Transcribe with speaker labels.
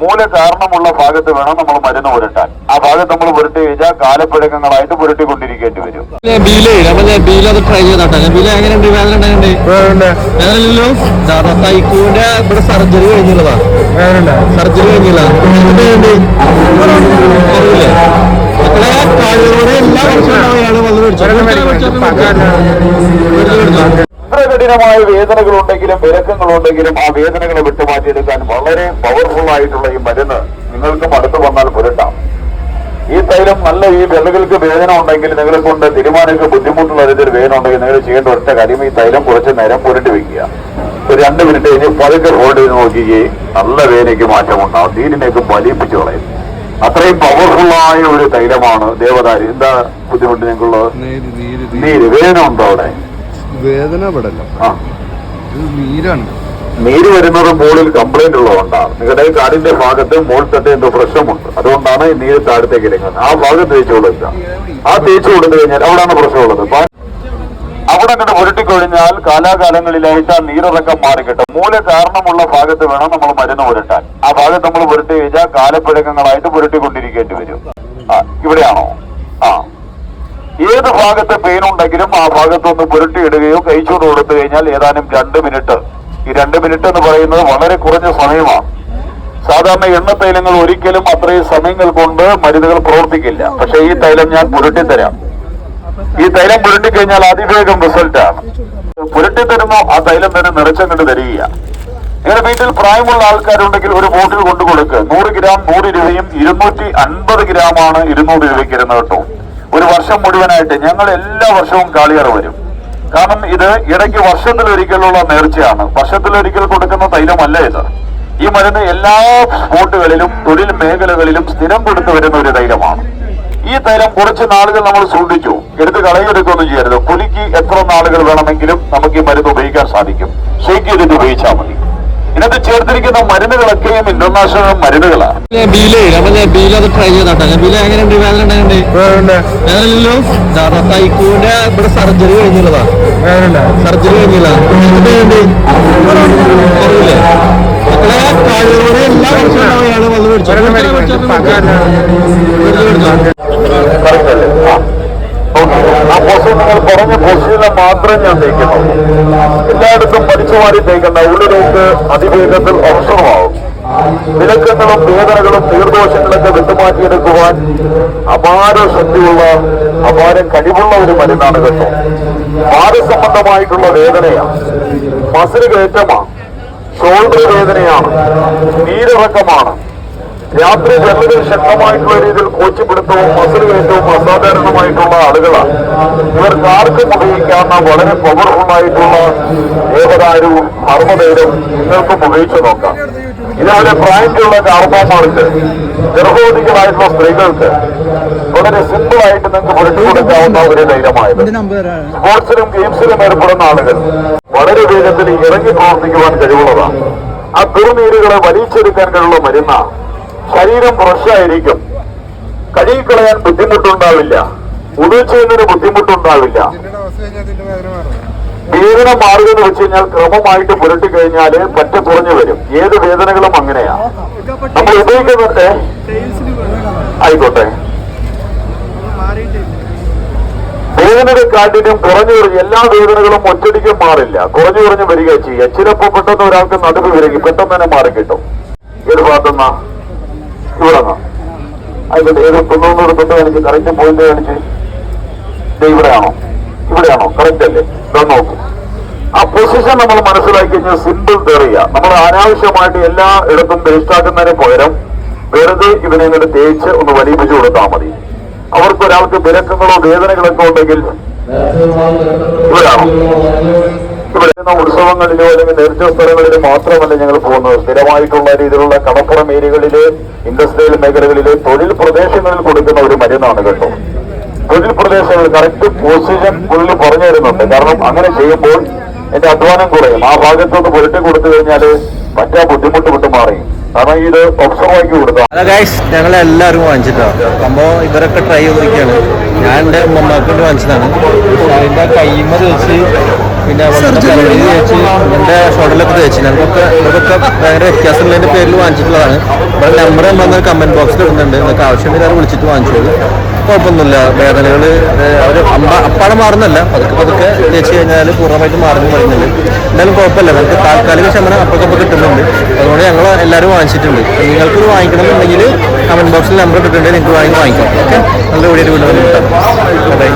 Speaker 1: മൂല കാരണമുള്ള ഭാഗത്ത് വേണം നമ്മൾ മരുന്ന് പുരട്ടാൻ. ആ ഭാഗത്ത് നമ്മൾ പുരട്ടി കഴിഞ്ഞാൽ കാലപ്പഴക്കങ്ങളായിട്ട് പുരട്ടിക്കൊണ്ടിരിക്കേണ്ടി വരും.
Speaker 2: ട്രൈ ചെയ്തോട്ടെ ഇവിടെ സർജറി കഴിഞ്ഞുള്ളതാ സർജറി കഴിഞ്ഞില്ല. എല്ലാ വർഷവും മേടിച്ചു
Speaker 1: വേദനകളുണ്ടെങ്കിലും വിലക്കങ്ങളുണ്ടെങ്കിലും ആ വേദനകളെ വിട്ടുമാറ്റിയെടുക്കാൻ വളരെ പവർഫുൾ ആയിട്ടുള്ള ഈ മരുന്ന് നിങ്ങൾക്കും അടുത്ത് വന്നാൽ പുരട്ടാം. ഈ തൈലം നല്ല ഈ വിലകൾക്ക് വേദന ഉണ്ടെങ്കിൽ നിങ്ങളെ കൊണ്ട് തീരുമാനിക്ക് ബുദ്ധിമുട്ടുള്ള രീതിയിൽ വേദന ഉണ്ടെങ്കിൽ നിങ്ങൾ ചെയ്യേണ്ട ഒറ്റ കാര്യം ഈ തൈലം കുറച്ച് നേരം പുരട്ടി വെക്കുക. ഒരു രണ്ട് മിനിറ്റ് കഴിഞ്ഞ് പതുക്കെ ഹോൾഡ് ചെയ്ത് നോക്കുകയും നല്ല വേദനയ്ക്ക് മാറ്റമുണ്ടാവും നീരിനെയൊക്കെ വലിപ്പിച്ചു കളയും. അത്രയും പവർഫുള്ളായ ഒരു തൈലമാണ് ദേവതാരി എന്താ ബുദ്ധിമുട്ട് നിങ്ങൾക്കുള്ളത്.
Speaker 3: നീര്.
Speaker 1: വേദന ഉണ്ടോ അവിടെ?
Speaker 3: വേദന
Speaker 1: ആ.
Speaker 3: ഇത് നീരാണ്.
Speaker 1: നീര് വരുന്നത് മുകളിൽ കംപ്ലൈന്റ് ഉള്ളതുകൊണ്ടാണ്. നിങ്ങളുടെ കാടിന്റെ ഭാഗത്ത് മുകളിൽ തന്നെ എന്തോ പ്രശ്നമുണ്ട്. അതുകൊണ്ടാണ് ഈ നീര് താഴത്തേക്ക് ഇറങ്ങുന്നത്. ആ ഭാഗം തേച്ച് കൊടുക്കുക ആ തേച്ച് കൊടുത്തു കഴിഞ്ഞാൽ അവിടെയാണ് പ്രശ്നമുള്ളത്. അവിടെ കണ്ട് ഉരുട്ടിക്കഴിഞ്ഞാൽ കാലാകാലങ്ങളിലായിട്ട് ആ നീരിറക്കം മാറിക്കിട്ടും. മൂല കാരണമുള്ള ഭാഗത്ത് വേണം നമ്മൾ മരുന്ന് പുരട്ടാൻ ആ ഭാഗത്ത് നമ്മൾ പുരട്ടി കഴിഞ്ഞാൽ കാലപ്പഴക്കങ്ങളായിട്ട് പുരട്ടിക്കൊണ്ടിരിക്കേണ്ടി വരും. ആ ഇവിടെയാണോ? ആ. ഏത് ഭാഗത്ത് പെയിൻ ഉണ്ടെങ്കിലും ആ ഭാഗത്തൊന്ന് പുരട്ടിയിടുകയോ കഴിച്ചോട് കൊടുത്തു കഴിഞ്ഞാൽ ഏതാനും രണ്ട് മിനിറ്റ്. ഈ രണ്ട് മിനിറ്റ് എന്ന് പറയുന്നത് വളരെ കുറഞ്ഞ സമയമാണ്. സാധാരണ എണ്ണ തൈലങ്ങൾ ഒരിക്കലും അത്രയും സമയങ്ങൾ കൊണ്ട് മരുന്നുകൾ പ്രവർത്തിക്കില്ല. പക്ഷേ ഈ തൈലം ഞാൻ പുരട്ടിത്തരാം. ഈ തൈലം പുരട്ടിക്കഴിഞ്ഞാൽ അതിവേഗം റിസൾട്ട് ആണ്. പുരട്ടി തരുന്നു ആ തൈലം തന്നെ നിറച്ചങ്ങോട്ട് തരിക നിങ്ങളുടെ വീട്ടിൽ പ്രായമുള്ള ആൾക്കാരുണ്ടെങ്കിൽ ഒരു ബോട്ടിൽ കൊണ്ടു കൊടുക്കുക നൂറ് ഗ്രാം നൂറ് രൂപയും ഇരുന്നൂറ്റി അൻപത് ഗ്രാമാണ് ഇരുന്നൂറ് രൂപയ്ക്ക് ഇരുന്ന് കേട്ടോ. ഒരു വർഷം മുഴുവനായിട്ട് ഞങ്ങൾ എല്ലാ വർഷവും കാളിയറ വരും. കാരണം ഇത് ഇടയ്ക്ക് വർഷത്തിലൊരിക്കലുള്ള നേർച്ചയാണ്. വർഷത്തിലൊരിക്കൽ കൊടുക്കുന്ന തൈലമല്ല ഇത്. ഈ മരുന്ന് എല്ലാ സ്പോട്ടുകളിലും തൊഴിൽ മേഖലകളിലും സ്ഥിരം കൊടുത്തു വരുന്ന ഒരു തൈലമാണ്. ഈ തൈലം കുറച്ച് നാളുകൾ നമ്മൾ സൂക്ഷിച്ചു. എടുത്ത് കളയെടുക്കുകയൊന്നും ചെയ്യരുത്. പുലിക്ക് എത്ര നാളുകൾ വേണമെങ്കിലും നമുക്ക് ഈ മരുന്ന് ഉപയോഗിക്കാൻ സാധിക്കും. ഷെയ്ക്ക് ചെയ്തിട്ട് ഉപയോഗിച്ചാൽ മതി. ഇതിനകത്ത് ചേർത്തിരിക്കുന്ന മരുന്നുകളൊക്കെയും ഇന്റർനാഷണൽ മരുന്നുകളാണ്.
Speaker 2: ബീലേ അപ്പൊ ഞാൻ അത് ട്രൈ ചെയ്തോട്ടെ. ബീല എങ്ങനെയുണ്ട്? വേദന വേദനയില്ലല്ലോ? തൈക്കൂന്റെ ഇവിടെ സർജറി കഴിഞ്ഞുള്ളതാ സർജറി കഴിഞ്ഞില്ല? മക്കളെ കാലുകളോടെ എല്ലാ വർഷവും അയാൾ വന്ന് മേടിച്ചു.
Speaker 1: Correct അല്ലേ? ആ. Okay. ആ പൊസിഷൻ നിങ്ങൾ പറഞ്ഞ പൊസിഷനിൽ മാത്രം ഞാൻ തേക്കുന്നുള്ളൂ എല്ലായിടത്തും പഠിച്ചു മാറി തേക്കുന്ന ഉള്ളിലേക്ക് അതിവേഗത്തിൽ അവസരമാവും വിലക്കങ്ങളും വേദനകളും തീർദോഷങ്ങളൊക്കെ വിട്ടുമാറ്റിയെടുക്കുവാൻ അപാര ശക്തിയുള്ള അപാര കഴിവുള്ള ഒരു മരുന്നാണ് കേട്ടോ വാദസംബന്ധമായിട്ടുള്ള വേദനയാണ് മസിൽ കയറ്റമാണ്. ഷോൾഡർ വേദനയാണ്. നീരിറക്കമാണ്. രാത്രി ജനലുകൾ ശക്തമായിട്ടുള്ള രീതിയിൽ കോച്ചിപ്പിടുത്തവും മസിൽ കയറ്റവും അസാധാരണമായിട്ടുള്ള ആളുകളാണ്. ഇവർക്ക് ആർക്കും ഉപയോഗിക്കാവുന്ന വളരെ പവർഫുള്ളായിട്ടുള്ള ഏകദാരവും ദേവദാരവും നിങ്ങൾക്ക് ഉപയോഗിച്ചു നോക്കാം. ഇതവരെ പ്രായത്തിലുള്ള കാർമ്മമാർക്ക് ഗർഭവതികളായിട്ടുള്ള സ്ത്രീകൾക്ക് വളരെ സിമ്പിളായിട്ട് നിങ്ങൾക്ക് പുരട്ടി കൊടുക്കാവുന്ന ഒരു ധൈര്യമായത് സ്പോർട്സിലും ഗെയിംസിലും ഏർപ്പെടുന്ന ആളുകൾ വളരെ വേഗത്തിൽ ഇറങ്ങി പ്രവർത്തിക്കുവാൻ കഴിവുള്ളതാണ്. ആ തുറനീരുകളെ വലിച്ചെടുക്കാൻ കഴിവുള്ള മരുന്ന ശരീരം ഫ്രഷായിരിക്കും കഴുകിക്കളയാൻ ബുദ്ധിമുട്ടുണ്ടാവില്ല. ഉദിച്ചതിന് ബുദ്ധിമുട്ടുണ്ടാവില്ല. വേദന മാറുകയെന്ന് വെച്ച് കഴിഞ്ഞാൽ ക്രമമായിട്ട് പുരട്ടി കഴിഞ്ഞാൽ പറ്റ കുറഞ്ഞു വരും. ഏത് വേദനകളും അങ്ങനെയാ. നമ്മൾ ഉപയോഗിക്കുന്നുണ്ട് ആയിക്കോട്ടെ. വേദനയുടെ കാഠിന്യം കുറഞ്ഞു കുറഞ്ഞ് എല്ലാ വേദനകളും ഒറ്റടിക്ക് മാറില്ല. കുറഞ്ഞു കുറഞ്ഞ് വരിക ചെയ്യുക. ചിലപ്പോ പെട്ടെന്ന് ഒരാൾക്ക് നടുവ് വരിക പെട്ടെന്ന് തന്നെ മാറി കിട്ടും. ഏത് ഭാഗത്തുനിന്നാ ഇവിടെ ആയിക്കോട്ടെ ഏത് തൊണ്ണൂറ് തൊട്ട് കാണിച്ച് കറക്റ്റ് പോയിന്റ് കാണിച്ച്. ഇവിടെയാണോ? ഇവിടെയാണോ? കറക്റ്റ് അല്ലേ? ഇതാ നോക്കും. ആ പൊസിഷൻ നമ്മൾ മനസ്സിലാക്കി കഴിഞ്ഞാൽ സിമ്പിൾ തെറിയ നമ്മൾ അനാവശ്യമായിട്ട് എല്ലാ ഇടത്തും വേസ്റ്റാക്കുന്നതിന് പകരം വെറുതെ ഇതിനെ ഇങ്ങനെ തേച്ച് ഒന്ന് വലിപ്പിച്ചു കൊടുത്താൽ മതി. അവർക്ക് ഒരാൾക്ക് വിലക്കങ്ങളോ വേദനകളൊക്കെ ഉണ്ടെങ്കിൽ ഇവിടെ വരുന്ന ഉത്സവങ്ങളിലോ അല്ലെങ്കിൽ നേർച്ച സ്ഥലങ്ങളിലോ മാത്രമല്ല ഞങ്ങൾ പോകുന്നത്. സ്ഥിരമായിട്ടുള്ള രീതിയിലുള്ള കടപ്പുറം ഏരിയകളിലെ ഇൻഡസ്ട്രിയൽ മേഖലകളിലെ തൊഴിൽ പ്രദേശങ്ങളിൽ കൊടുക്കുന്ന ഒരു മരുന്നാണ് കേട്ടോ. തൊഴിൽ പ്രദേശങ്ങൾ കറക്റ്റ് പൊസിഷൻ പുള്ളി പറഞ്ഞു തരുന്നുണ്ട്. കാരണം അങ്ങനെ ചെയ്യുമ്പോൾ എന്റെ അധ്വാനം കുറയും. ആ ഭാഗത്തൊന്ന് പുരട്ടി കൊടുത്തു കഴിഞ്ഞാൽ മറ്റാ ബുദ്ധിമുട്ട് വിട്ടു മാറി. കാരണം ഇത് ഒബ്സർവ് ആക്കി കൊടുക്കാം
Speaker 2: അല്ല ഗൈസ് ഞങ്ങൾ എല്ലാവരും വാങ്ങിച്ചിട്ടാണ് സംഭവം ഇവരൊക്കെ ട്രൈ ചെയ്തിരിക്കുകയാണ് ഞാൻ എന്റെ ഉമ്മമാക്കൊണ്ട് വാങ്ങിച്ചതാണ്. അതിന്റെ കൈമ വെച്ച് പിന്നെ എഴുതി വെച്ച് തലവേദന തേച്ച് എന്റെ ഷോട്ടിലൊക്കെ വെച്ച് ഞങ്ങൾക്കൊക്കെ ഇതൊക്കെ ഭയങ്കര വ്യത്യാസമുള്ളതിന്റെ പേരിൽ വാങ്ങിച്ചിട്ടുള്ളതാണ്. ഇവിടെ നമ്പർ വന്നാൽ കമന്റ് ബോക്സിൽ ഇടുന്നുണ്ട്. നിങ്ങൾക്ക് ആവശ്യമുണ്ടെങ്കിൽ അത് വിളിച്ചിട്ട് വാങ്ങിച്ചോളൂ. കുഴപ്പമൊന്നുമില്ല. വേദനകൾ അവർ അമ്മ അപ്പാടെ മാറുന്നല്ല പതുക്കെ പതുക്കെ തേച്ച് കഴിഞ്ഞാൽ പൂർണമായിട്ട് മാറുന്നു പറയുന്നുണ്ട്. എന്തായാലും കുഴപ്പമില്ല. നമുക്ക് താൽക്കാലിക ശമനം അപ്പൊക്കപ്പം കിട്ടുന്നുണ്ട്. അതുകൊണ്ട് ഞങ്ങൾ എല്ലാവരും വാങ്ങിച്ചിട്ടുണ്ട്. നിങ്ങൾക്ക് വാങ്ങിക്കണമെന്നുണ്ടെങ്കിൽ കമന്റ് ബോക്സിൽ നമ്പർ കിട്ടുന്നുണ്ടെങ്കിൽ നിങ്ങൾക്ക് വാങ്ങി വാങ്ങിക്കാം. ഓക്കെ? നല്ല വീഡിയോ വീണ്ടും ബൈ